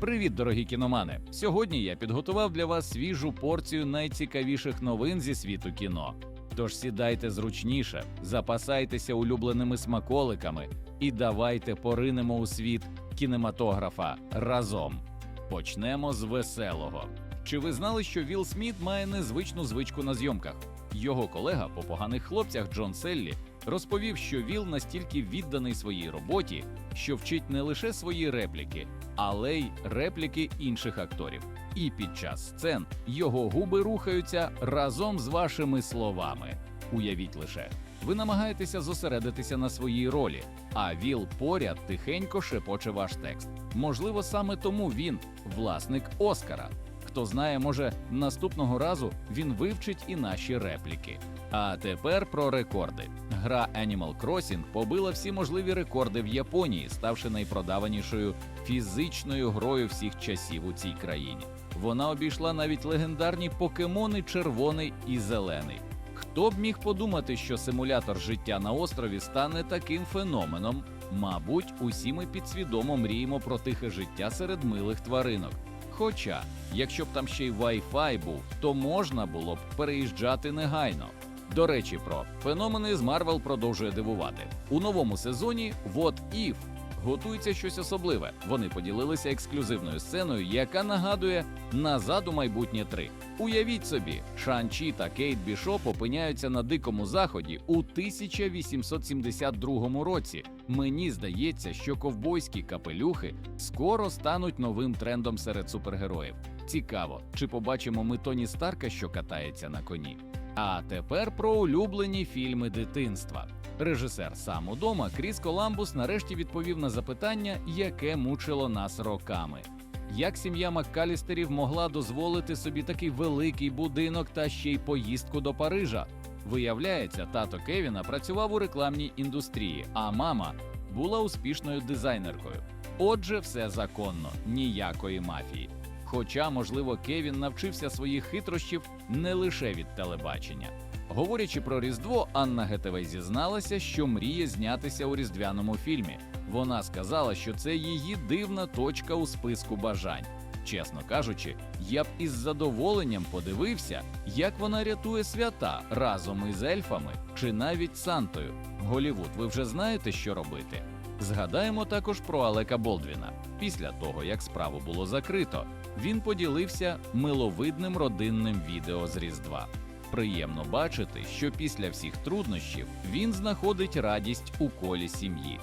Привіт, дорогі кіномани! Сьогодні я підготував для вас свіжу порцію найцікавіших новин зі світу кіно. Тож сідайте зручніше, запасайтеся улюбленими смаколиками і давайте поринемо у світ кінематографа разом. Почнемо з веселого. Чи ви знали, що Вілл Сміт має незвичну звичку на зйомках? Його колега по поганих хлопцях Джон Селлі розповів, що Віл настільки відданий своїй роботі, що вчить не лише свої репліки, але й репліки інших акторів. І під час сцен його губи рухаються разом з вашими словами. Уявіть лише, ви намагаєтеся зосередитися на своїй ролі, а Віл поряд тихенько шепоче ваш текст. Можливо, саме тому він власник Оскара. Хто знає, може наступного разу він вивчить і наші репліки. А тепер про рекорди. Гра Animal Crossing побила всі можливі рекорди в Японії, ставши найпродаванішою фізичною грою всіх часів у цій країні. Вона обійшла навіть легендарні покемони червоний і зелений. Хто б міг подумати, що симулятор життя на острові стане таким феноменом? Мабуть, усі ми підсвідомо мріємо про тихе життя серед милих тваринок. Хоча, якщо б там ще й Wi-Fi був, то можна було б переїжджати негайно. До речі, про феномени з Марвел продовжує дивувати. У новому сезоні What If готується щось особливе. Вони поділилися ексклюзивною сценою, яка нагадує назад у майбутнє 3». Уявіть собі, Шан-Чі та Кейт Бішоп опиняються на дикому заході у 1872 році. Мені здається, що ковбойські капелюхи скоро стануть новим трендом серед супергероїв. Цікаво, чи побачимо ми Тоні Старка, що катається на коні. А тепер про улюблені фільми дитинства. Режисер сам удома Кріс Коламбус нарешті відповів на запитання, яке мучило нас роками. Як сім'я Маккалістерів могла дозволити собі такий великий будинок та ще й поїздку до Парижа? Виявляється, тато Кевіна працював у рекламній індустрії, а мама була успішною дизайнеркою. Отже, все законно, ніякої мафії. Хоча, можливо, Кевін навчився своїх хитрощів не лише від телебачення. Говорячи про Різдво, Анна Гетевей зізналася, що мріє знятися у різдвяному фільмі. Вона сказала, що це її дивна точка у списку бажань. Чесно кажучи, я б із задоволенням подивився, як вона рятує свята разом із ельфами чи навіть Сантою. Голівуд, ви вже знаєте, що робити. Згадаємо також про Алека Болдвіна. Після того, як справу було закрито, він поділився миловидним родинним відео з Різдва. Приємно бачити, що після всіх труднощів він знаходить радість у колі сім'ї.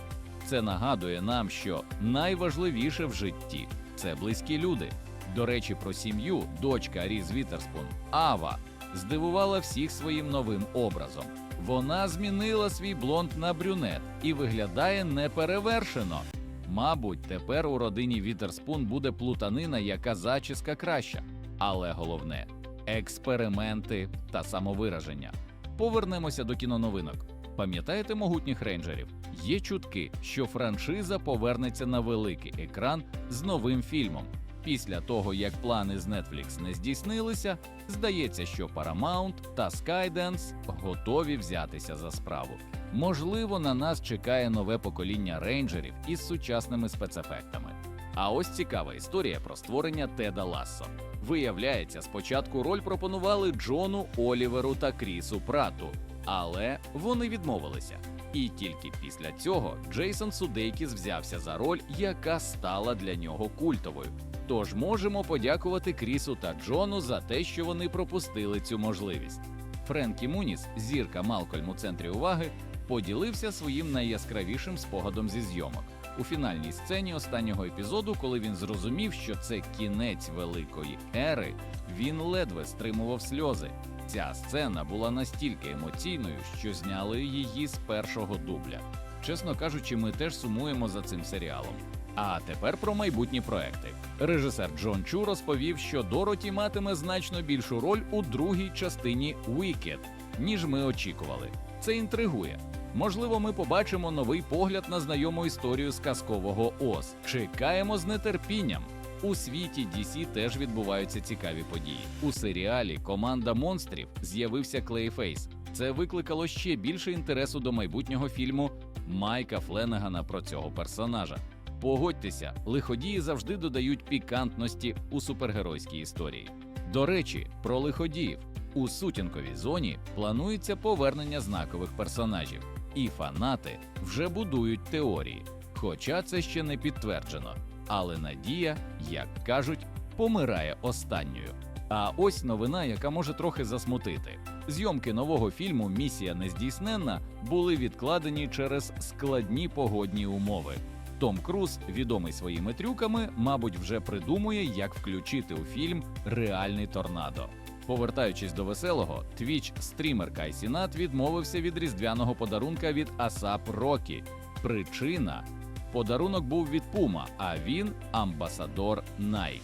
Це нагадує нам, що найважливіше в житті це близькі люди. До речі, про сім'ю дочка Різ Вітерспун Ава здивувала всіх своїм новим образом. Вона змінила свій блонд на брюнет і виглядає неперевершено. Мабуть, тепер у родині Вітерспун буде плутанина, яка зачіска краща. Але головне експерименти та самовираження. Повернемося до кіноновинок. Пам'ятаєте могутніх рейнджерів? Є чутки, що франшиза повернеться на великий екран з новим фільмом. Після того, як плани з Netflix не здійснилися, здається, що Paramount та Skydance готові взятися за справу. Можливо, на нас чекає нове покоління рейнджерів із сучасними спецефектами. А ось цікава історія про створення Теда Лассо. Виявляється, спочатку роль пропонували Джону Оліверу та Крісу Прату, але вони відмовилися. І тільки після цього Джейсон Судейкіс взявся за роль, яка стала для нього культовою. Тож можемо подякувати Крісу та Джону за те, що вони пропустили цю можливість. Френкі Муніс, зірка Малкольм у центрі уваги, поділився своїм найяскравішим спогадом зі зйомок. У фінальній сцені останнього епізоду, коли він зрозумів, що це кінець великої ери, він ледве стримував сльози. Ця сцена була настільки емоційною, що зняли її з першого дубля. Чесно кажучи, ми теж сумуємо за цим серіалом. А тепер про майбутні проекти. Режисер Джон Чу розповів, що Дороті матиме значно більшу роль у другій частині Wicked, ніж ми очікували. Це інтригує. Можливо, ми побачимо новий погляд на знайому історію з казкового Оз. Чекаємо з нетерпінням. У світі DC теж відбуваються цікаві події. У серіалі Команда монстрів з'явився Клейфейс. Це викликало ще більше інтересу до майбутнього фільму Майка Фленегана про цього персонажа. Погодьтеся, лиходії завжди додають пікантності у супергеройській історії. До речі, про лиходіїв у сутінковій зоні планується повернення знакових персонажів, і фанати вже будують теорії. Хоча це ще не підтверджено. Але надія, як кажуть, помирає останньою. А ось новина, яка може трохи засмутити. Зйомки нового фільму Місія нездійсненна були відкладені через складні погодні умови. Том Круз, відомий своїми трюками, мабуть, вже придумує, як включити у фільм реальний торнадо. Повертаючись до веселого, твіч стрімер Кайсінат відмовився від різдвяного подарунка від Асап Рокі. Причина подарунок був від Puma, а він амбасадор Nike.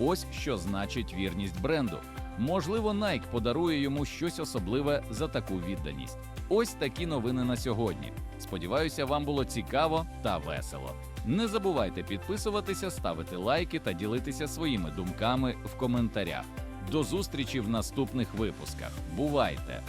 Ось що значить вірність бренду. Можливо, Nike подарує йому щось особливе за таку відданість. Ось такі новини на сьогодні. Сподіваюся, вам було цікаво та весело. Не забувайте підписуватися, ставити лайки та ділитися своїми думками в коментарях. До зустрічі в наступних випусках. Бувайте!